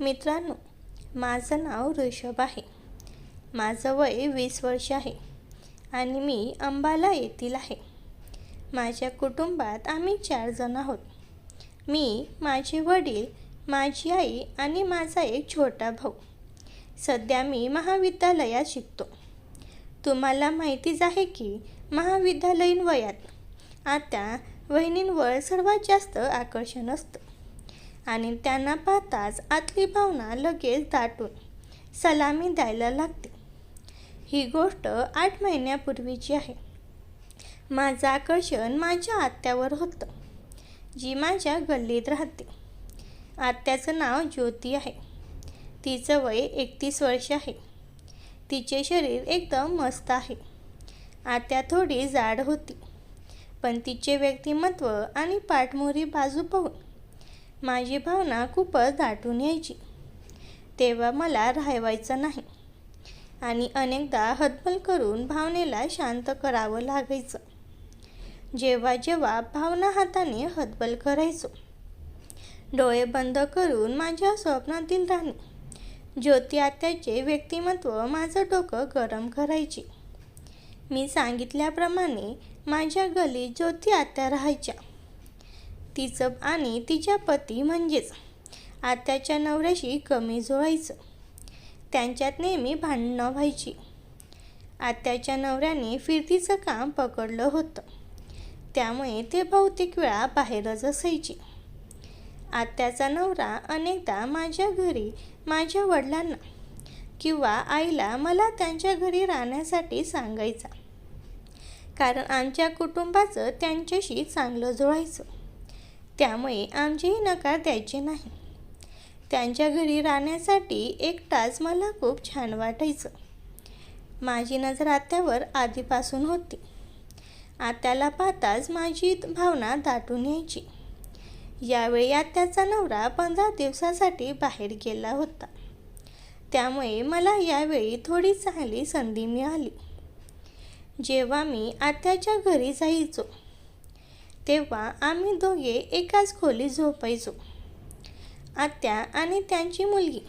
मित्रांनो माझं नाव ऋषभ आहे. माझं वय वीस वर्ष आहे आणि मी अंबाला येथील आहे. माझ्या कुटुंबात आम्ही चार जण आहोत. मी माझे वडील माझी आई आणि माझा एक छोटा भाऊ. सध्या मी महाविद्यालयात शिकतो. तुम्हाला माहितीच आहे की महाविद्यालयीन वयात आता वहिनींवर सर्वात जास्त आकर्षण असतं. आणि त्यांना पाहताच आतली भावना लगेच दाटून सलामी द्यायला लागते. ही गोष्ट आठ महिन्यापूर्वीची आहे. माझं आकर्षण माझ्या आत्यावर होतं जी माझ्या गल्लीत राहते. आत्याचं नाव ज्योती आहे. तिचं वय एकतीस वर्ष आहे. तिचे शरीर एकदम मस्त आहे. आत्या थोडी जाड होती पण तिचे व्यक्तिमत्व आणि पाठमोरी बाजू पाहून माझी भावना खूपच दाटून यायची. तेव्हा मला राहायचं नाही. आणि अनेकदा हतबल करून भावनेला शांत करावं लागायचं. जेव्हा जेव्हा भावना हाताने हतबल करायचो. डोळे बंद करून माझ्या स्वप्नातील राणी ज्योती आत्याचे व्यक्तिमत्व माझं डोकं गरम करायची. मी सांगितल्याप्रमाणे माझ्या गलीत ज्योती आत्या राहायच्या. तिचं आणि तिच्या पती म्हणजेच आत्याच्या नवऱ्याशी कमी जुळायचं त्यांच्यात नेहमी भांडणं व्हायची. आत्याच्या नवऱ्याने फिरतीचं काम पकडलं होतं. त्यामुळे ते बहुतेक वेळा बाहेरच असायची. आत्याचा नवरा अनेकदा माझ्या घरी माझ्या वडिलांना किंवा आईला मला त्यांच्या घरी राहण्यासाठी सांगायचा. कारण आमच्या कुटुंबाचं त्यांच्याशी चांगलं जुळायचं त्यामुळे आमचेही नकार द्यायचे नाही. त्यांच्या घरी राहण्यासाठी एकटाच मला खूप छान वाटायचं. माझी नजर आत्यावर आधीपासून होती. आत्याला पाहताच माझी भावना दाटून यायची. यावेळी आत्याचा नवरा पंधरा दिवसासाठी बाहेर गेला होता. त्यामुळे मला यावेळी थोडी चांगली संधी मिळाली. जेव्हा मी आत्याच्या घरी जायचो तेव्हा आम्ही दोघे एकाच खोलीत झोपायचो. आत्या आणि त्यांची मुलगी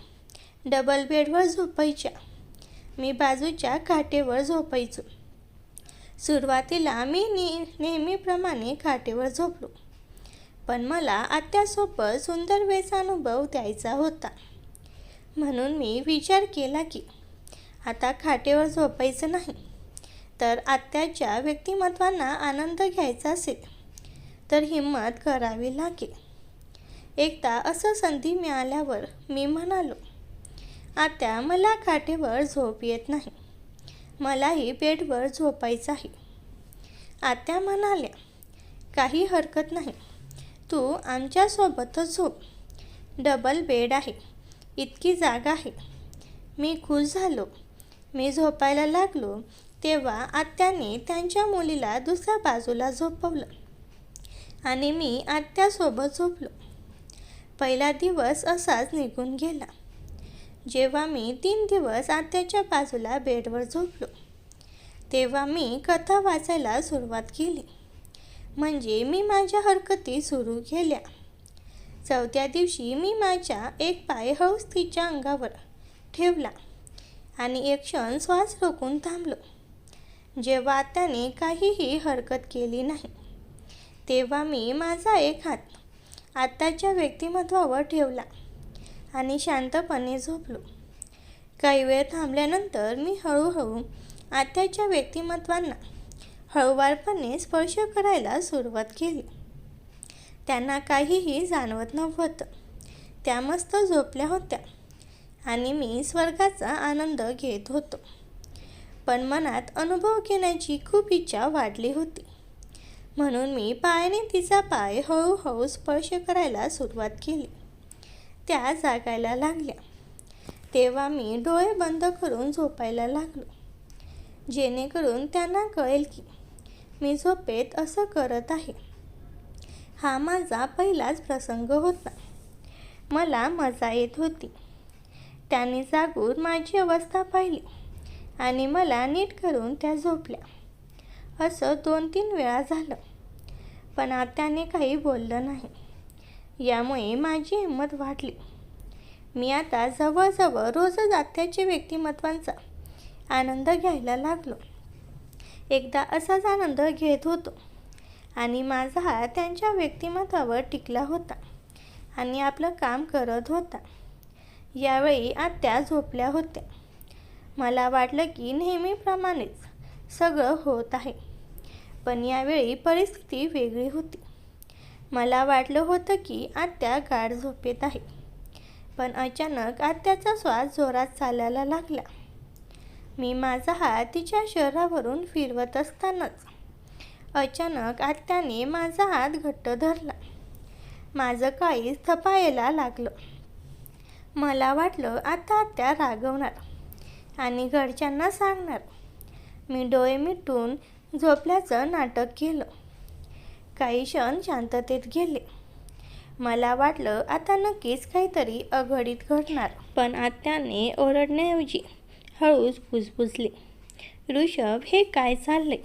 डबल बेडवर झोपायच्या. मी बाजूच्या काठेवर झोपायचो. सुरुवातीला मी ने नेहमीप्रमाणे काठेवर झोपलो. पण मला आत्यासोबत सुंदर वेचा अनुभव द्यायचा होता. म्हणून मी विचार केला की आता खाटेवर झोपायचं नाही तर आत्याच्या व्यक्तिमत्वांना आनंद घ्यायचा असेल. तर हिंमत करावी लागेल. एकदा असं संधी मिळाल्यावर मी म्हणालो आत्या मला काठेवर झोप येत नाही. मलाही बेडवर झोपायचं आहे. आत्या म्हणाल्या काही हरकत नाही. तू आमच्यासोबतच झोप. डबल बेड आहे. इतकी जागा आहे. मी खुश झालो. मी झोपायला लागलो तेव्हा आत्याने त्यांच्या मुलीला दुसऱ्या बाजूला झोपवलं. आणि मी आत्यासोबत झोपलो. पहिला दिवस असाच निघून गेला. जेव्हा मी तीन दिवस आत्याच्या बाजूला बेडवर झोपलो तेव्हा मी कथा वाचायला सुरुवात केली. म्हणजे मी माझ्या हरकती सुरू केल्या. चौथ्या दिवशी मी माझ्या एक पाय हौस तिच्या अंगावर ठेवला आणि एक क्षण श्वास रोखून थांबलो. जेव्हा त्याने काहीही हरकत केली नाही तेव्हा मी माझा एक हात आत्ताच्या व्यक्तिमत्वावर ठेवला आणि शांतपणे झोपलो. काही वेळ थांबल्यानंतर मी हळूहळू आत्याच्या व्यक्तिमत्वांना हळूवारपणे स्पर्श करायला सुरुवात केली. त्यांना काहीही जाणवत नव्हतं. त्या मस्त झोपल्या होत्या आणि मी स्वर्गाचा आनंद घेत होतो. पण मनात अनुभव घेण्याची खूप इच्छा वाढली होती. म्हणून मी पायाने तिचा पाय हळूहळू स्पर्श करायला सुरुवात केली. त्या जागायला लागल्या. तेव्हा मी डोळे बंद करून झोपायला लागलो. जेणेकरून त्यांना कळेल की मी झोपेत असं करत आहे. हा माझा पहिलाच प्रसंग होता. मला मजा येत होती. त्याने जागून माझी अवस्था पाहिली आणि मला नीट करून त्या झोपल्या. असं दोन तीन वेळा झालं. पण आत्याने काही बोललं नाही. यामुळे माझी हिंमत वाढली. मी आता जवळजवळ रोजच आत्याच्या व्यक्तिमत्वांचा आनंद घ्यायला लागलो. एकदा असाच आनंद घेत होतो आणि माझा हा त्यांच्या व्यक्तिमत्वावर टिकला होता आणि आपलं काम करत होता. यावेळी आत्या झोपल्या होत्या. मला वाटलं की नेहमीप्रमाणेच सगळं होत आहे. पण यावेळी परिस्थिती वेगळी होती. मला वाटलं होतं की आत्या गाढ झोपेत आहे. पण अचानक आत्याचा श्वास जोरात चालायला लागला. मी माझा हात तिच्या शहरावरून फिरवत असतानाच अचानक आत्याने माझा हात घट्ट धरला. माझं काळीच थपायला लागलं. मला वाटलं आता आत्या रागवणार आणि घरच्यांना सांगणार. मी डोळे मिटून झोपल्याचं नाटक केलं. काही क्षण शांततेत गेले. मला वाटलं आता नक्कीच काहीतरी अघडीत घडणार. पण आत्याने ओरडण्याऐवजी हळूच फुसफुसले ऋषभ हे काय चालले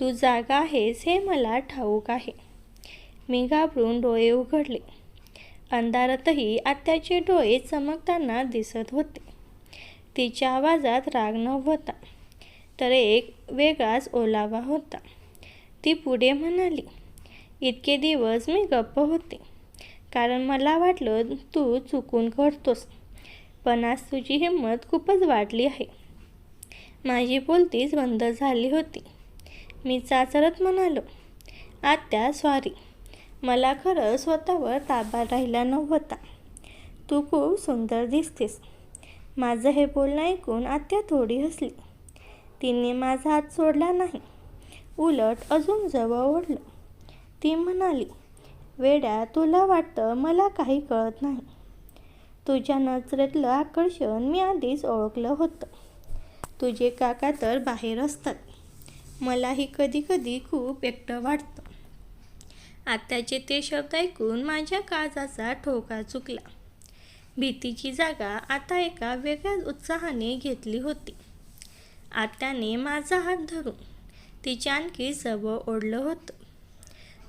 तू जागा आहेस हे मला ठाऊक आहे. मी घाबरून डोळे उघडले. अंधारातही आत्याचे डोळे चमकताना दिसत होते. तिच्या आवाजात राग नव्हता. तर एक वेगळाच ओलावा होता. ती पुढे म्हणाली इतके दिवस मी गप्प होते. कारण मला वाटलं तू चुकून करतोस पण आज तुझी हिंमत खूपच वाढली आहे. माझी बोलतीच बंद झाली होती. मी चाचरत म्हणालो आत्या सॉरी मला खरं स्वतःवर ताबा राहिला नव्हता. तू खूप सुंदर दिसतेस. माझं हे बोलणं ऐकून आत्या थोडी हसली. तिने माझा हात सोडला नाही. उलट अजून जवळ ओढलं. ती म्हणाली वेड्या तुला वाटतं मला काही कळत नाही. तुझ्या नजरेतलं आकर्षण मी आधीच ओळखलं होतं. तुझे काका तर बाहेर असतात. मलाही कधी कधी खूप एकटं वाटतं. आत्याचे ते शब्द ऐकून माझ्या काळजाचा ठोका चुकला. भीतीची जागा आता एका वेगळ्याच उत्साहाने घेतली होती. आत्याने माझा हात धरून तिच्या आणखी जवळ ओढलं होतं.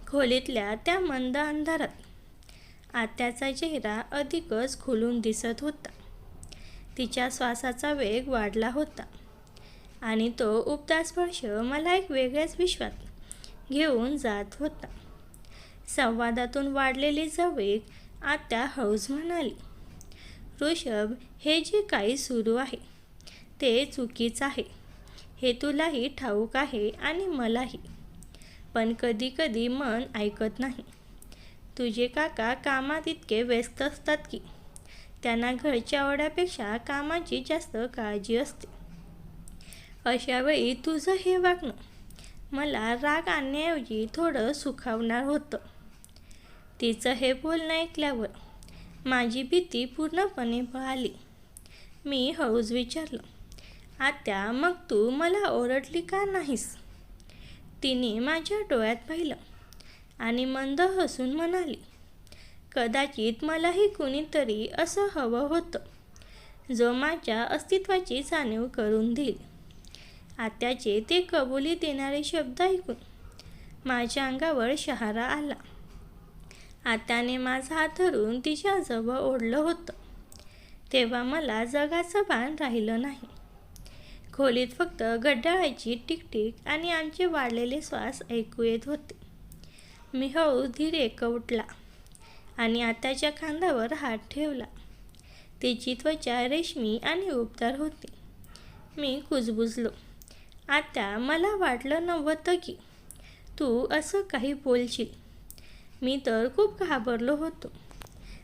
खोलीतल्या त्या मंद अंधारात आत्याचा चेहरा अधिकच खुलून दिसत होता. तिच्या श्वासाचा वेग वाढला होता आणि तो उपदा स्पर्श मला एक वेगळ्याच विश्वात घेऊन जात होता. संवादातून वाढलेली जवेक आत्या हौज म्हणाली ऋषभ हे जे काही सुरू आहे ते चुकीचं आहे. हे तुलाही ठाऊक आहे आणि मलाही. पण कधी कधी मन ऐकत नाही. तुझे काका कामात इतके व्यस्त असतात की त्यांना घरच्या ओढ्यापेक्षा कामाची जास्त काळजी असते. अशावेळी तुझं हे वागणं मला राग आणण्याऐवजी थोडं सुखावणार होतं. तिचं हे बोलणं ऐकल्यावर माझी भीती पूर्णपणे पळाली मी हळूच विचारलं आत्या मग तू मला ओरडली का नाहीस? तिने माझ्या डोळ्यात पाहिलं आणि मंद हसून म्हणाली कदाचित मलाही कुणीतरी असं हवं होतं जो माझ्या अस्तित्वाची जाणीव करून देईल. आत्याचे ते कबुली देणारे शब्द ऐकून माझ्या अंगावर शहारा आला. आत्याने माझा हात धरून तिच्याजवळ ओढलं होतं. तेव्हा मला जगाचं भान राहिलं नाही. खोलीत फक्त गड्डाळायची टिकटिक आणि आमचे वाढलेले श्वास ऐकू येत होते. मी हळू धीरे कवटला आणि आताच्या खांद्यावर हात ठेवला. तिची त्वचा रेशमी आणि उबदार होती. मी कुजबुजलो. आत्या मला वाटलं नव्हतं की तू असं काही बोलशील. मी तर खूप घाबरलो होतो.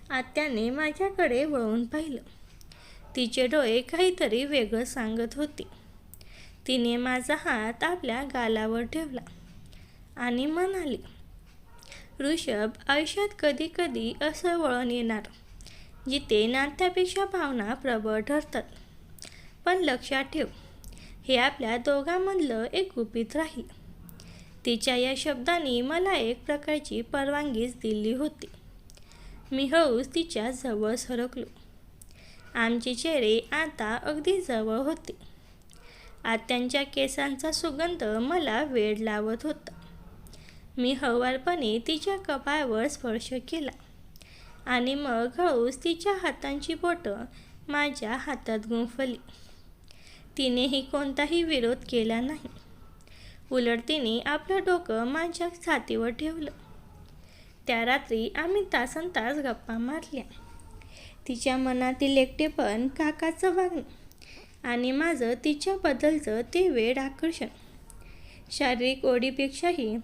आत्याने माझ्याकडे वळून पाहिलं. तिचे डोळे काहीतरी वेगळं सांगत होते. तिने माझा हात आपल्या गालावर ठेवला आणि म्हणाली ऋषभ आयुष्यात कधी कधी असं वळण येणार जिथे नात्यापेक्षा भावना प्रबळ ठरतात. पण लक्षात ठेव हे आपल्या दोघांमधलं एक गुपित राहील. तिच्या या शब्दाने मला एक प्रकारची परवानगीच दिली होती. मी हळूच तिच्या जवळ सरकलो. आमचे चेहरे आता अगदी जवळ होते. आत्यांच्या केसांचा सुगंध मला वेळ लावत होता. मी हवालपणे तिच्या कपाळावर स्पर्श केला आणि मग हळूच तिच्या हातांची बोटं माझ्या हातात गुंफली. तिनेही कोणताही विरोध केला नाही. उलट तिने आपलं डोकं माझ्या छातीवर ठेवलं. त्या रात्री आम्ही तासन तास गप्पा मारल्या. तिच्या मनातील एकटेपण काकाचं वागणं आणि माझं तिच्याबद्दलचं ते वेळ आकर्षण. शारीरिक ओढीपेक्षाही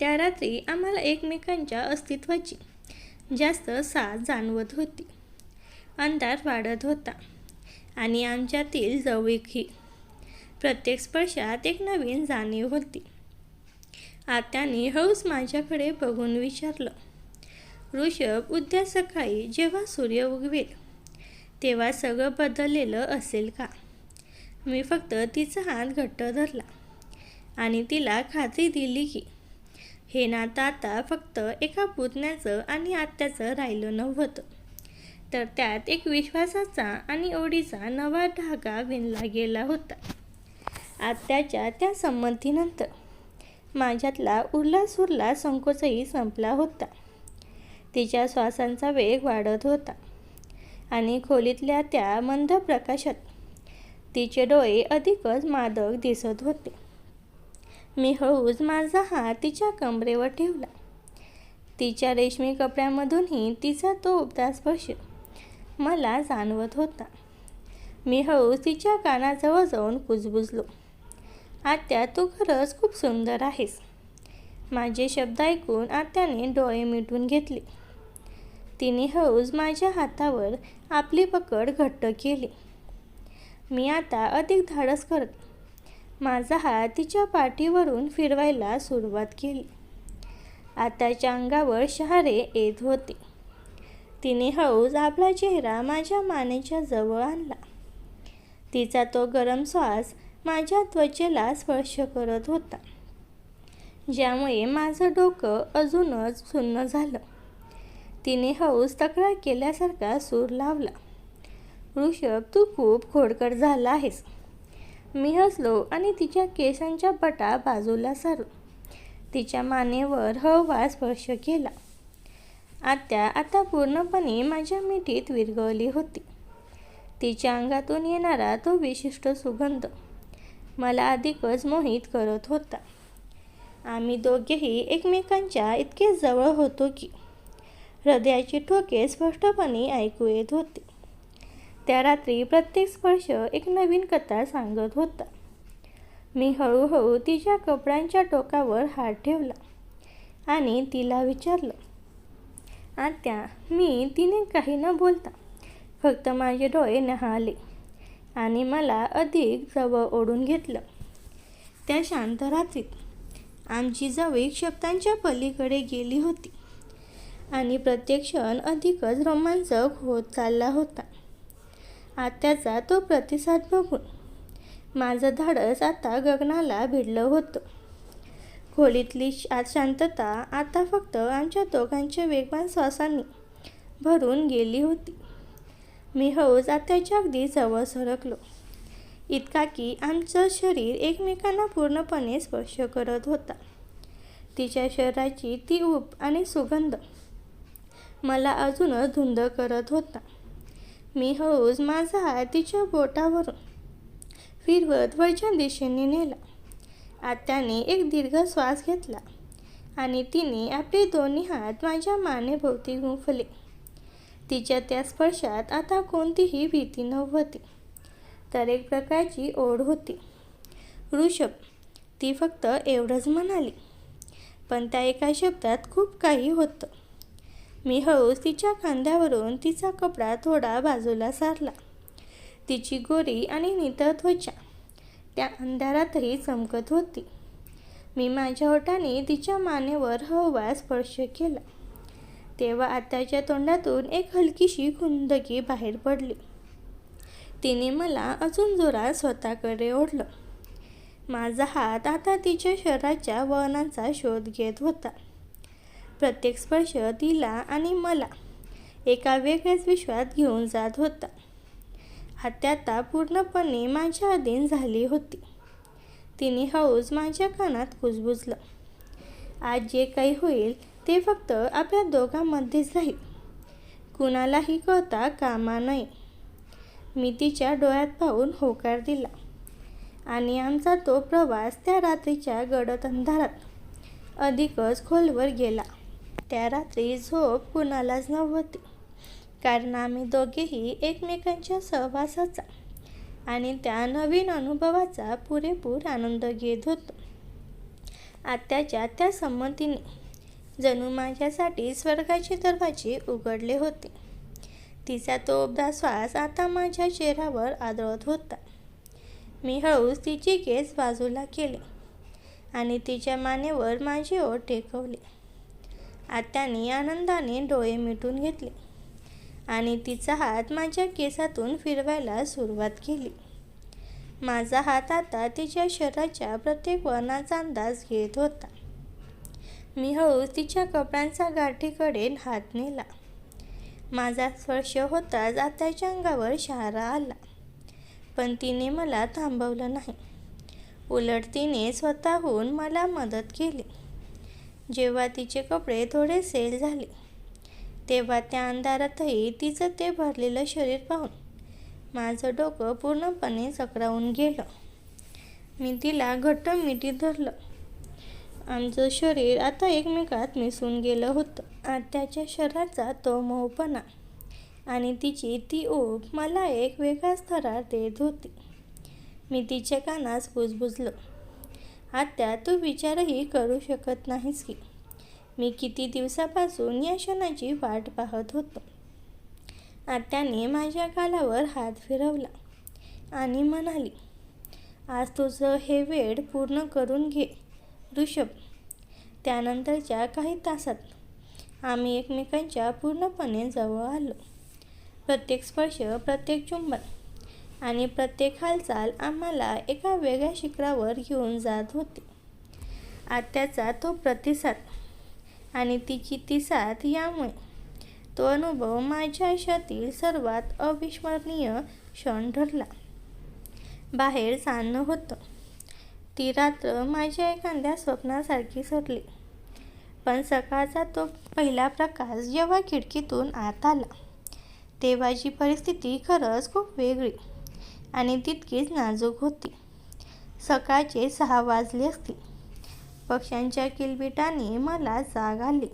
त्या रात्री आम्हाला एकमेकांच्या अस्तित्वाची जास्त साथ जाणवत होती. अंधार वाढत होता आणि आमच्यातील जवळीकही. प्रत्येक स्पर्शात एक नवीन जाणीव होती. आत्याने हळूच माझ्याकडे बघून विचारलं ऋषभ उद्या सकाळी जेव्हा सूर्य उगवेल तेव्हा सगळं बदललेलं असेल का? मी फक्त तिचा हात घट्ट धरला आणि तिला खात्री दिली की हे नातं आता फक्त एका पुतण्याचं आणि आत्याचं राहिलं नव्हतं. तर त्यात एक विश्वासाचा आणि ओढीचा नवा धागा विणला गेला होता. आत्याच्या त्या संमतीनंतर माझ्यातला उरला सुरला संकोचही संपला होता. तिच्या श्वासांचा वेग वाढत होता. आणि खोलीतल्या त्या मंद प्रकाशात तिचे डोळे अधिकच मादक दिसत होते. मी हळूच माझा हात तिच्या कमरेवर ठेवला. तिच्या रेशमी कपड्यामधूनही तिचा तो उबदार स्पर्श मला जाणवत होता. मी हळूच तिच्या कानाजवळ जाऊन कुजबुजलो. आत्या तू खरंच खूप सुंदर आहेस. माझे शब्द ऐकून आत्याने डोळे मिटून घेतले. तिने हळूच माझ्या हातावर आपली पकड घट्ट केली. मी आता अधिक धाडस करत माझा हात तिच्या पाठीवरून फिरवायला सुरुवात केली. आताच्या अंगावर शहारे येत होते. तिने हळूच आपला चेहरा माझ्या मानेच्या जवळ आणला. तिचा तो गरम श्वास माझ्या त्वचेला स्पर्श करत होता ज्यामुळे माझं डोकं अजूनच सुन्न झालं. तिने हौस तक्रार केल्यासारखा सूर लावला. ऋषभ तू खूप खोडकर झाला आहेस. मी हसलो आणि तिच्या केसांच्या पटा बाजूला सारून तिच्या मानेवर हवा स्पर्श केला. आत्या आता पूर्णपणे माझ्या मिठीत विरघळली होती. तिच्या अंगातून येणारा तो विशिष्ट सुगंध मला अधिकच मोहित करत होता. आम्ही दोघेही एकमेकांच्या इतके जवळ होतो की हृदयाची ठोके स्पष्टपणे ऐकू येत होते. त्या रात्री प्रत्येक स्पर्श एक नवीन कथा सांगत होता. मी हळूहळू तिच्या कपड्यांच्या टोकावर हात ठेवला आणि तिला विचारलं आत्या मी तिने काही न बोलता फक्त माझे डोळे नहाले आणि मला अधिक जवळ ओढून घेतलं. त्या शांत रात्रीत आमची जवळ शब्दांच्या पलीकडे गेली होती. आणि प्रत्येक क्षण अधिकच रोमांचक होत चालला होता. आत्याचा तो प्रतिसाद बघून माझं धाडस आता गगनाला भिडलं होतं. खोलीतली शांतता आता फक्त आमच्या दोघांच्या वेगवान श्वासांनी भरून गेली होती. मी हळूच आत्याच्या अगदी जवळ सरकलो. इतका की आमचं शरीर एकमेकांना पूर्णपणे स्पर्श करत होता. तिच्या शरीराची ती ऊब आणि सुगंध मला अजूनच धुंद करत होता. मी हळूच माझा हात तिच्या बोटावरून फिरवत वरच्या दिशेने नेला. आत्याने एक दीर्घ श्वास घेतला आणि तिने आपले दोन्ही हात माझ्या मानेभोवती गुंफले. तिच्या त्या स्पर्शात आता कोणतीही भीती नव्हती तर एक प्रकारची ओढ होती. ऋषभ ती फक्त एवढंच म्हणाली पण त्या एका शब्दात खूप काही होतं. मी हळूच तिच्या खांद्यावरून तिचा कपडा थोडा बाजूला सारला. तिची गोरी आणि नितळ त्वचा. त्या अंधारातही चमकत होती. मी माझ्या ओठाने तिच्या मानेवर हवा स्पर्श केला. तेव्हा आताच्या तोंडातून एक हलकीशी खुंदकी बाहेर पडली. तिने मला अजून जोरात स्वतःकडे ओढलं. माझा हात आता तिच्या शरीराच्या वळणांचा शोध घेत होता. प्रत्येक स्पर्श तिला आणि मला एका वेगळ्याच विश्वात घेऊन जात होता. आता पूर्णपणे माझ्या अधीन झाली होती. तिने हौस माझ्या कानात कुजबुजलं. आज जे काही होईल ते फक्त आपल्या दोघांमध्येच राहील. कुणालाही कळता कामा नये. मी तिच्या डोळ्यात पाहून होकार दिला. आणि आमचा तो प्रवास त्या रात्रीच्या गडद अंधारात अधिकच खोलवर गेला. त्या रात्री झोप कुणालाच नव्हती. कारण आम्ही दोघेही एकमेकांच्या सहवासाचा आणि त्या नवीन अनुभवाचा पुरेपूर आनंद घेत होतो. आत्याच्या त्या संमतीने जणू माझ्यासाठी स्वर्गाचे दरवाजे उघडले होते. तिचा तो उबदा श्वास आता माझ्या चेहऱ्यावर आदळत होता. मी हळूच तिची केस बाजूला केले आणि तिच्या मानेवर माझे ओठ टेकवले. आत्याने आनंदाने डोळे मिटून घेतले. आणि तिचा हात माझ्या केसातून फिरवायला सुरुवात केली. माझा हात आता तिच्या शरीराच्या प्रत्येक वर्णाचा अंदाज घेत होता. मी हळूच तिच्या कपड्यांचा गाठीकडे हात नेला. माझा स्पर्श होताच आत्याच्या अंगावर शहारा आला. पण तिने मला थांबवलं नाही. उलट तिने स्वतःहून मला मदत केली. जेव्हा तिचे कपडे थोडे सेल झाले तेव्हा त्या अंधारातही तिचं ते भरलेलं शरीर पाहून माझं डोकं पूर्णपणे चक्रावून गेलं. मी तिला घट्ट मिठी धरलं. आमचं शरीर आता एकमेकात मिसळून गेलं होतं. आत्याच्या शरीराचा तो मऊपणा आणि तिची ती ऊब मला एक वेगळाच थरार देत होती. मी तिच्या कानास बुजबुजलं. आत्या तू विचारही करू शकत नाहीस की. मी किती दिवसापासून या क्षणाची वाट पाहत होतो. आत्याने माझ्या गालावर हात फिरवला आणि म्हणाली आज तुझं हे वेळ पूर्ण करून घे ऋषभ. त्यानंतरच्या काही तासात आम्ही एकमेकांच्या पूर्णपणे जवळ आलो. प्रत्येक स्पर्श प्रत्येक चुंबन आणि प्रत्येक हालचाल आम्हाला एका वेगळ्या शिखरावर घेऊन जात होती. आत्याचा तो प्रतिसाद आणि तिची ती साथ यामुळे तो अनुभव माझ्या आयुष्यातील सर्वात अविस्मरणीय क्षण ठरला. बाहेर सांडणं होतं. ती रात्र माझ्या एखाद्या स्वप्नासारखी सरली पण सकाळचा तो पहिला प्रकाश जेव्हा खिडकीतून आत आला तेव्हाची परिस्थिती खरंच खूप वेगळी. आणि तितकीच नाजूक होती. सकाळचे सहा वाजले असतील. पक्ष्यांच्या किलबिटाने मला जाग आली.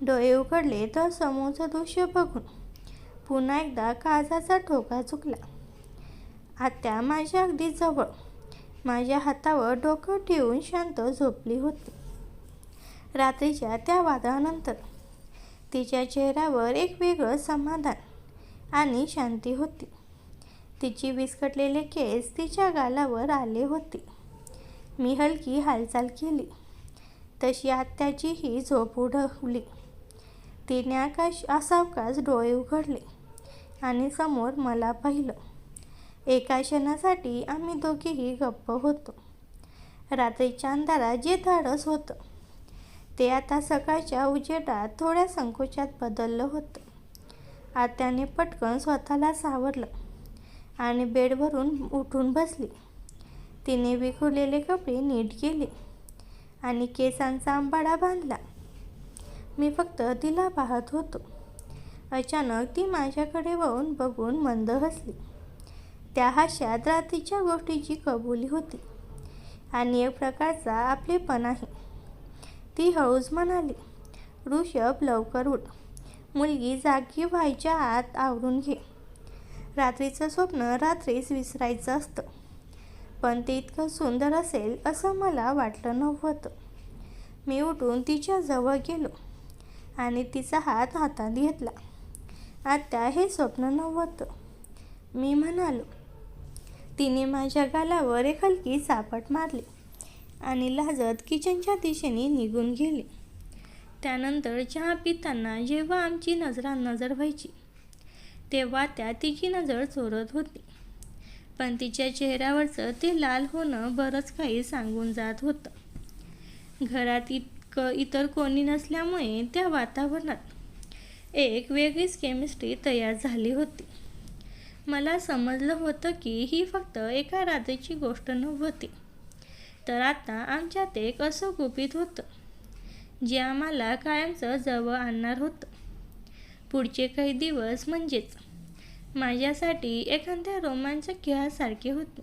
डोळे उघडले तर समोरचं दृश्य बघून पुन्हा एकदा काजाचा ठोका चुकला. आत्या माझ्या अगदी जवळ. माझ्या हातावर डोकं ठेवून शांत झोपली होती. रात्रीच्या त्या वादळानंतर तिच्या चेहऱ्यावर एक वेगळं समाधान आणि शांती होती. तिची विस्कटलेले केस तिच्या गालावर आले होते. मी हलकी हालचाल केली. तशी आत्याचीही झोप उडवली. तिने आकाश असावकाश डोळे उघडले आणि समोर मला पाहिलं. एका क्षणासाठी आम्ही दोघेही गप्प होतो. रात्रीच्या अंधारात जे धाडस होतं ते आता सकाळच्या उजेडात थोड्या संकोचात बदललं होतं. आत्याने पटकन स्वतःला सावरलं. आणि बेडवरून उठून बसली. तिने विखुरलेले कपडे नीट केले आणि केसांचा आंबाडा बांधला. मी फक्त तिला पाहत होतो. अचानक ती माझ्याकडे वळून बघून मंद हसली. त्या हास्यात रात्रीच्या गोष्टीची कबुली होती आणि एक प्रकारचा आपलेपणाही ती हळूच म्हणाली ऋषभ लवकर उठ. मुलगी जागी व्हायच्या आत आवरून घे. रात्रीचं स्वप्न रात्रीच विसरायचं असतं. पण ते इतकं सुंदर असेल असं मला वाटलं नव्हतं. मी उठून तिच्या जवळ गेलो आणि तिचा हात हातात घेतला. आत्या हे स्वप्न नव्हतं. मी म्हणालो तिने माझ्या गालावर एक हलकी सापट मारली आणि लाजत किचनच्या दिशेने निघून गेली. त्यानंतर चहा पिताना जेव्हा आमची नजरा नजर व्हायची तेव्हा त्या तिची नजर चोरत होती. पण तिच्या चेहऱ्यावरचं ते लाल होणं बरंच काही सांगून जात होतं. घरात इतकं इतर कोणी नसल्यामुळे त्या वातावरणात एक वेगळीच केमिस्ट्री तयार झाली होती. मला समजलं होतं की ही फक्त एका रात्रीची गोष्ट नव्हती. तर आता आमच्यात एक असं गुपित होतं जे आम्हाला कायमचं जवळ आणणार होतं. पुढचे काही दिवस म्हणजेच माझ्यासाठी एखाद्या रोमांचक खेळासारखे होते.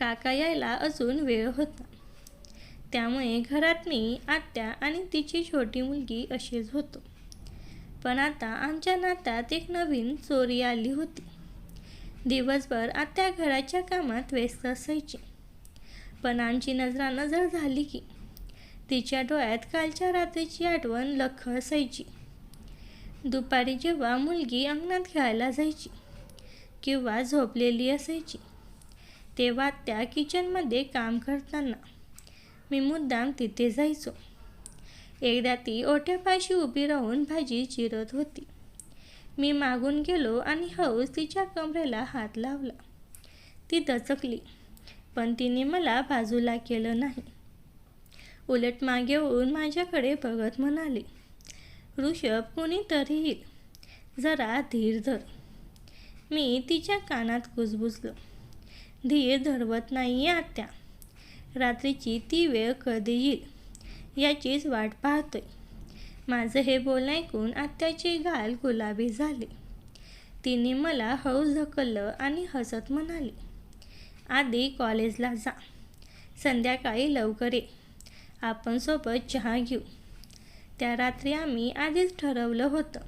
काका यायला अजून वेळ होता. त्यामुळे घरात मी आत्या आणि तिची छोटी मुलगी अशीच होतो. पण आता आमच्या नात्यात एक नवीन चोरी आली होती. दिवसभर आत्या घराच्या कामात व्यस्त असायची. पण आमची नजरानजर झाली की तिच्या डोळ्यात कालच्या रात्रीची आठवण लख असायची. दुपारी जेव्हा मुलगी अंगणात खेळायला जायची किंवा झोपलेली असायची तेव्हा त्या किचनमध्ये काम करताना मी मुद्दाम तिथे जायचो. एकदा ती ओट्यापाशी उभी राहून भाजी चिरत होती. मी मागून गेलो आणि हौस तिच्या कमरेला हात लावला. ती दचकली पण तिने मला बाजूला केलं नाही. उलट मागे होऊन माझ्याकडे बघत म्हणाले ऋषभ कोणीतरी. येईल जरा धीर धर. मी तिच्या कानात कुजबुजलो. धीर धरवत नाही आत्या. रात्रीची ती वेळ कधी येईल याचीच वाट पाहतोय. माझं हे बोलणं ऐकून आत्याचे गाल गुलाबी झाले. तिने मला हळू ढकललं आणि हसत म्हणाली आधी कॉलेजला जा. संध्याकाळी लवकर ये. आपण सोबत चहा घेऊ. त्या रात्री आम्ही आधीच ठरवलं होतं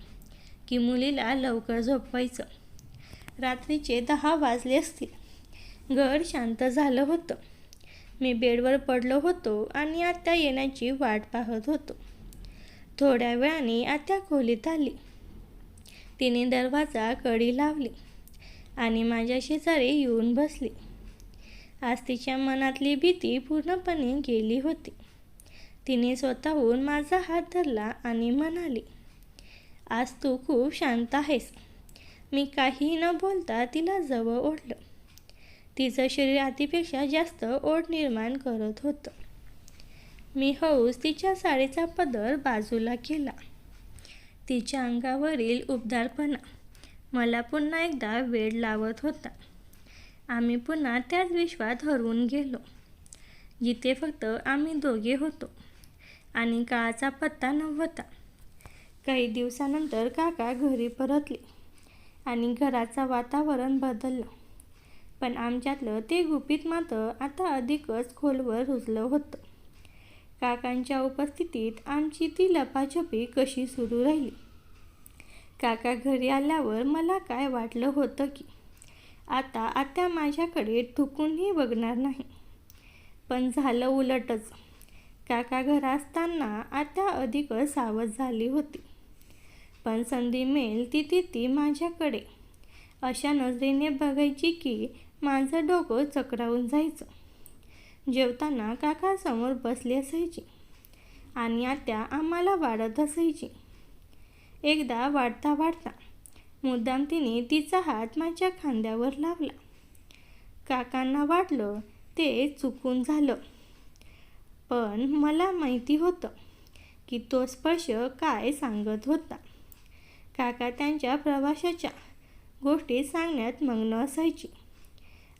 की मुलीला लवकर झोपवायचं. रात्रीचे दहा वाजले असतील. घर शांत झालं होतं. मी बेडवर पडलो होतो आणि आत्या येण्याची वाट पाहत होतो. थोड्या वेळाने आत्या खोलीत आली. तिने दरवाजा कडी लावली आणि माझ्या शेजारी येऊन बसली. आज तिच्या मनातली भीती पूर्णपणे गेली होती. तिने स्वतःहून माझा हात धरला आणि म्हणाली आज तू खूप शांत आहेस. मी काही न बोलता तिला जवळ ओढलं. तिचं शरीर आधीपेक्षा जास्त ओढ निर्माण करत होतं. मी हौस तिच्या साडीचा पदर बाजूला केला. तिच्या अंगावरील उबदारपणा. मला पुन्हा एकदा वेळ लावत होता. आम्ही पुन्हा त्याच विश्वात हरवून गेलो. जिथे फक्त आम्ही दोघे होतो. आणि काळाचा पत्ता नव्हता काही दिवसानंतर काका घरी परतले आणि घराचं वातावरण बदललं. पण आमच्यातलं ते गुपित मात्र आता अधिकच खोलवर रुजलं होतं. काकांच्या उपस्थितीत आमची ती लपाछपी कशी सुरू राहिली? काका घरी आल्यावर मला काय वाटलं होतं की आता आत्या माझ्याकडे ठुकूनही बघणार नाही. पण झालं उलटच. काका घर असताना आता अधिकच सावध झाली होती. पण संधी मिळेल ती ती ती माझ्याकडे. अशा नजरेने बघायची की माझं डोकं चक्रावून जायचं. जेवताना काका समोर बसली असायची आणि आत्या आम्हाला वाढत असायची. एकदा वाढता वाढता मुद्दाम तिने तिचा हात माझ्या खांद्यावर लावला. काकांना वाटलं ते चुकून झालं. पण मला माहिती होतं की तो स्पर्श काय सांगत होता. काका त्यांच्या प्रवाशाच्या गोष्टी सांगण्यात मग्न असायची.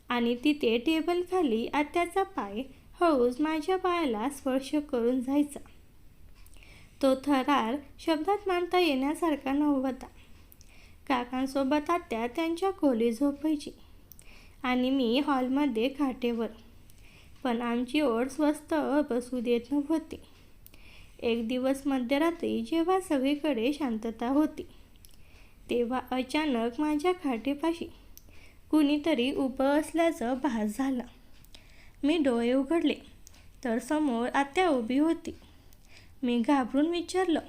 आणि तिथे टेबलखाली आत्याचा पाय हळूच माझ्या पायाला स्पर्श करून जायचा. तो थरार शब्दात मांडता येण्यासारखा नव्हता. काकांसोबत आत्या त्यांच्या खोली झोपायची. आणि मी हॉलमध्ये खाटेवर पण आमची ओढ स्वस्त बसू देत नव्हती. एक दिवस मध्यरात्री जेव्हा सगळीकडे शांतता होती तेव्हा अचानक माझ्या खाटेपाशी कुणीतरी उभं असल्याचं भास झाला. मी डोळे उघडले तर समोर आत्या उभी होती. मी घाबरून विचारलं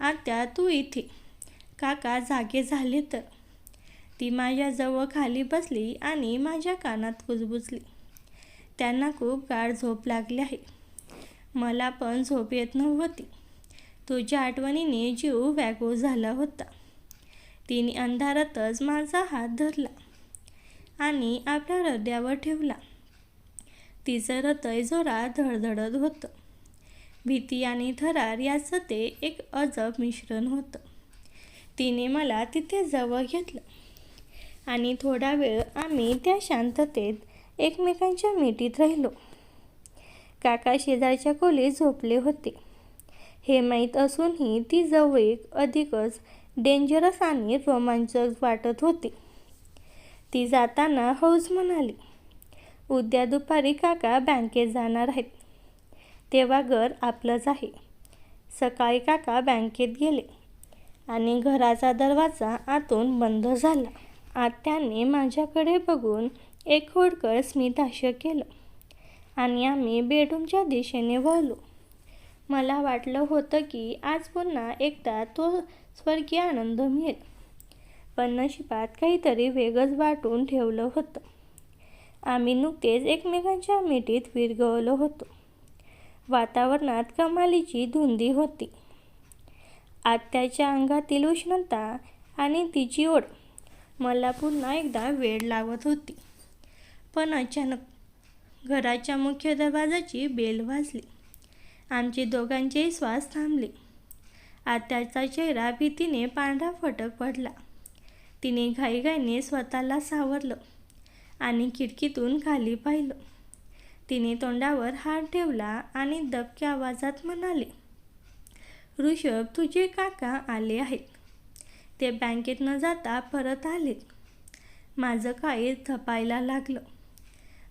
आत्या तू इथे? काका जागे झाले तर? ती माझ्याजवळ खाली बसली आणि माझ्या कानात कुजबुजली. त्यांना खूप गाढ झोप लागली आहे. मला पण झोप येत नव्हती. तुझ्या आठवणीने जीव व्याकुळ झाला होता. तिने अंधारातच माझा हात धरला आणि आपल्या हृदयावर ठेवला. तिचं हृदय जोरात धडधडत होतं. भीती आणि थरार याचं ते एक अजब मिश्रण होतं. तिने मला तिथे जवळ घेतलं आणि थोडा वेळ आम्ही त्या शांततेत एकमेकांच्या मिठीत राहिलो. काका शेजारच्या खोलीत झोपले होते. हे माहीत असूनही ती जवळीक अधिकच डेंजरस आणि रोमांचक वाटत होती. ती जाताना हौस म्हणाली उद्या दुपारी काका बँकेत जाणार आहेत. तेव्हा घर आपलंच आहे. सकाळी काका बँकेत गेले आणि घराचा दरवाजा आतून बंद झाला. आत्याने माझ्याकडे बघून एक खोडकर स्मितहास्य केलं आणि आम्ही बेडरूमच्या दिशेने वळलो. मला वाटलं होतं की आज पुन्हा एकदा तो स्वर्गीय आनंद मिळेल. पण नशिबात काहीतरी वेगळंच वाटून ठेवलं होतं. आम्ही नुकतेच एकमेकांच्या मिठीत विरघळलो होतो. वातावरणात कमालीची धुंदी होती. आत्याच्या अंगातील उष्णता आणि तिची ओढ. मला पुन्हा एकदा वेळ लावत होती. पण अचानक घराच्या मुख्य दरवाजाची बेल वाजली. आमचे दोघांचेही श्वास थांबले. आत्याचा चेहरा भीतीने पांढरा फटक पडला. तिने घाईघाईने स्वतःला सावरलं आणि खिडकीतून खाली पाहिलं. तिने तोंडावर हात ठेवला आणि दबक्या आवाजात म्हणाले ऋषभ तुझे काका आले आहेत. ते बँकेत न जाता परत आलेत. माझं काही थपायला लागलं?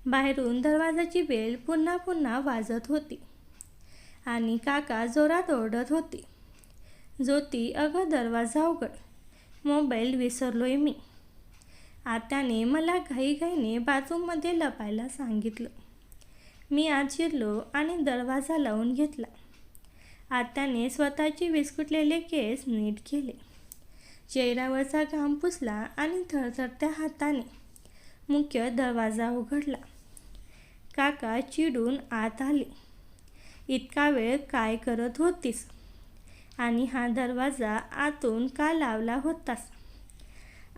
बाहेरून दरवाजाची बेल पुन्हा पुन्हा वाजत होती. आणि काका जोरात ओरडत होते. ज्योती अगं दरवाजा उघड. मोबाईल विसरलोय मी. आत्याने मला घाईघाईने बाथरूममध्ये लपायला सांगितलं. मी आत शिरलो आणि दरवाजा लावून घेतला. आत्याने स्वतःचे विस्कुटलेले केस नीट केले. चेहऱ्यावरचा घाम पुसला आणि थरथरत्या हाताने मुख्य दरवाजा उघडला. काका चिडून आत आले. इतका वेळ काय करत होतीस? आणि हा दरवाजा आतून का लावला होतास?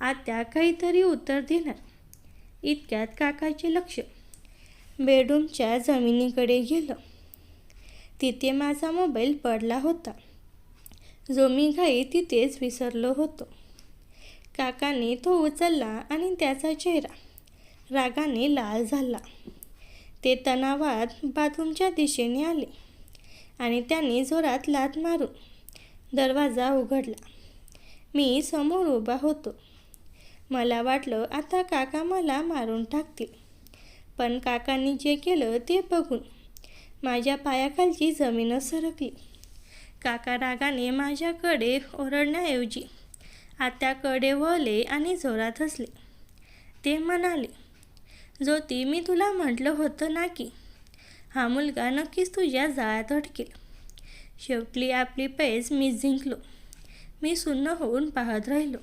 आत्या काहीतरी उत्तर देणार. इतक्यात काकाचे लक्ष बेडरूमच्या जमिनीकडे गेलं. तिथे माझा मोबाईल पडला होता. जो मी घाई तिथेच विसरलो होतो. काकाने तो उचलला आणि त्याचा चेहरा रागाने लाल झाला. ते तणावात बाथरूमच्या दिशेने आले आणि त्यांनी जोरात लात मारून दरवाजा उघडला. मी समोर उभा होतो. मला वाटलं आता काका मला मारून टाकतील. पण काकांनी जे केलं ते बघून माझ्या पायाखालची जमीनच सरकली. काका रागाने माझ्याकडे ओरडण्याऐवजी आत्याकडे वळले आणि जोरात हसले. ते म्हणाले ज्योती मी तुला म्हटलं होतं ना की हा मुलगा नक्कीच तुझ्या जाळ्यात अडकेल. शेवटी आपली पैज मी जिंकलो. मी सुन्न होऊन पाहत राहिलो.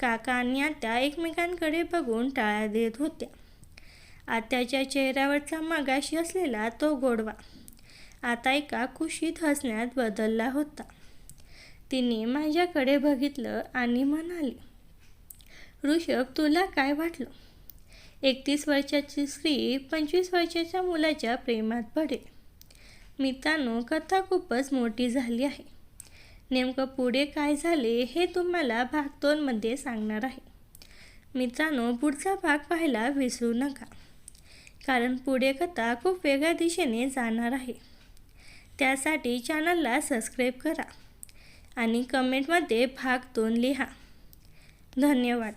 काका आणि आत्या एकमेकांकडे बघून टाळ्या देत होत्या. आत्याच्या चेहऱ्यावरचा मागाशी असलेला तो गोडवा आता एका कुशीत हसण्यात बदलला होता. तिने माझ्याकडे बघितलं आणि म्हणाली ऋषभ तुला काय वाटलं? एकतीस वर्षाची स्त्री पंचवीस वर्षाच्या मुलाच्या प्रेमात पडेल मित्रांनो कथा खूपच मोठी झाली आहे. नेमकं पुढे काय झाले हे तुम्हाला भाग दोनमध्ये सांगणार आहे. मित्रांनो पुढचा भाग पाहायला विसरू नका. कारण पुढे कथा खूप वेगळ्या दिशेने जाणार आहे. त्यासाठी चॅनलला सबस्क्राईब करा आणि कमेंटमध्ये भाग दोन लिहा. धन्यवाद.